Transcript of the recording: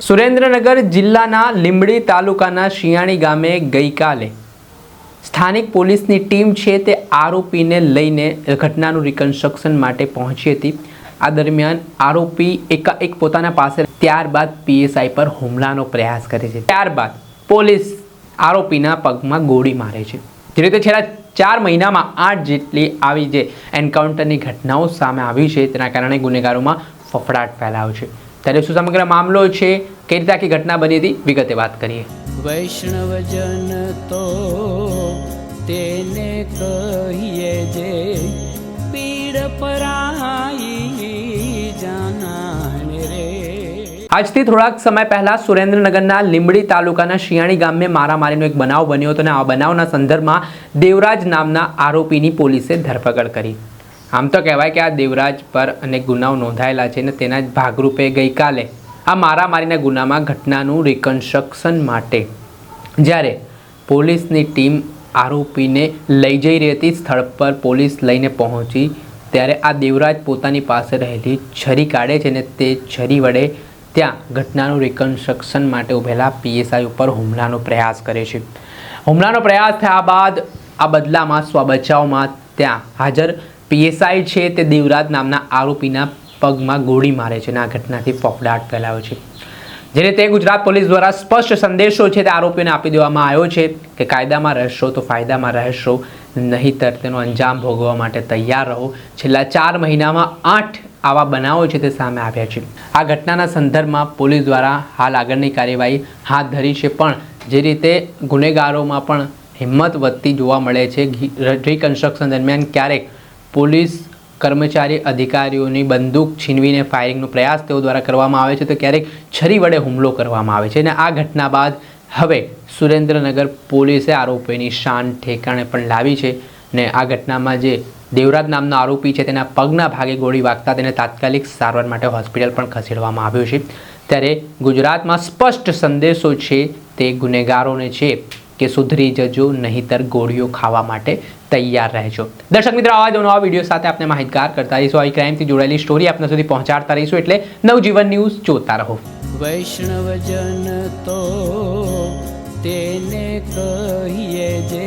સુરેન્દ્રનગર જિલ્લાના લીંબડી તાલુકાના શિયાણી ગામે ગઈકાલે સ્થાનિક પોલીસની ટીમ છે તે આરોપીને લઈને ઘટનાનું રિકન્સ્ટ્રક્શન માટે પહોંચી હતી. આ દરમિયાન આરોપી એકાએક પોતાના પાસે ત્યારબાદ પીએસઆઈ પર હુમલાનો પ્રયાસ કરે છે. ત્યારબાદ પોલીસ આરોપીના પગમાં ગોળી મારે છે. જે રીતે છેલ્લા ચાર મહિનામાં આઠ જેટલી આવી જે એન્કાઉન્ટરની ઘટનાઓ સામે આવી છે, તેના કારણે ગુનેગારોમાં ફફડાટ ફેલાયો છે. ત્યારે શું સમગ્ર મામલો છે? કઈ રીતે આખી ઘટના બની હતી? વિગતે વાત કરીએ. વૈષ્ણવજન તો તેને કહીએ જે પીડ પરાઈ જાનાને રે. આજથી થોડાક સમય પહેલા સુરેન્દ્રનગરના લીંબડી તાલુકાના શિયાણી ગામે મારામારીનો એક બનાવ બન્યો હતો અને આ બનાવના સંદર્ભમાં દેવરાજ નામના આરોપીની પોલીસે ધરપકડ કરી. આમ તો કહેવાય કે આ દેવરાજ પર અનેક ગુનાઓ નોંધાયેલા છે અને તેના જ ભાગરૂપે ગઈકાલે આ મારામારીના ગુનામાં ઘટનાનું રિકન્સ્ટ્રક્શન માટે જ્યારે પોલીસની ટીમ આરોપીને લઈ જઈ રહી હતી. સ્થળ પર પોલીસ લઈને પહોંચી. ત્યારે આ દેવરાજ પોતાની પાસે રહેલી છરી કાઢે છે અને તે છરી વડે ત્યાં ઘટનાનું રિકન્સ્ટ્રક્શન માટે ઉભેલા પીએસઆઈ ઉપર હુમલાનો પ્રયાસ કરે છે. હુમલાનો પ્રયાસ થયા બાદ આ બદલામાં સ્વબચાવમાં ત્યાં હાજર પીએસઆઈ છે તે દેવરાજ નામના આરોપીના પગમાં ગોળી મારે છે અને આ ઘટનાથી ફફડાટ ફેલાવે છે. જે રીતે ગુજરાત પોલીસ દ્વારા સ્પષ્ટ સંદેશો છે તે આરોપીઓને આપી દેવામાં આવ્યો છે કે કાયદામાં રહેશો તો ફાયદામાં રહેશો, નહીંતર તેનો અંજામ ભોગવવા માટે તૈયાર રહો. છેલ્લા ચાર મહિનામાં આઠ આવા બનાવો છે તે સામે આવ્યા છે. આ ઘટનાના સંદર્ભમાં પોલીસ દ્વારા હાલ આગળની કાર્યવાહી હાથ ધરી છે, પણ જે રીતે ગુનેગારોમાં પણ હિંમત વધતી જોવા મળે છે રિકન્સ્ટ્રક્શન દરમિયાન ક્યારેક પોલીસ કર્મચારી અધિકારીઓની બંદૂક છીનવીને ફાયરિંગનો પ્રયાસ તેઓ દ્વારા કરવામાં આવે છે તો ક્યારેક છરી વડે હુમલો કરવામાં આવે છે અને આ ઘટના બાદ હવે સુરેન્દ્રનગર પોલીસે આરોપીની શાન ઠેકાણે પણ લાવી છે ને આ ઘટનામાં જે દેવરાજ નામનો આરોપી છે તેના પગના ભાગે ગોળી વાગતા તેને તાત્કાલિક સારવાર માટે હોસ્પિટલ પણ ખસેડવામાં આવ્યો છે. ત્યારે ગુજરાતમાં સ્પષ્ટ સંદેશો છે તે ગુનેગારોને છે. કે સુધરી જજો, નહીંતર ગોળીઓ ખાવા માટે તૈયાર રહેજો. દર્શક મિત્રો, આવા જ નવા વીડિયો સાથે આપણે માહિતગાર કરતા રહીશું. આવી ક્રાઇમથી જોડાયેલી સ્ટોરી આપના સુધી પહોંચાડતા રહીશું એટલે નવજીવન ન્યૂઝ જોતા રહો. વૈષ્ણવજન તો તેને કહીએ જે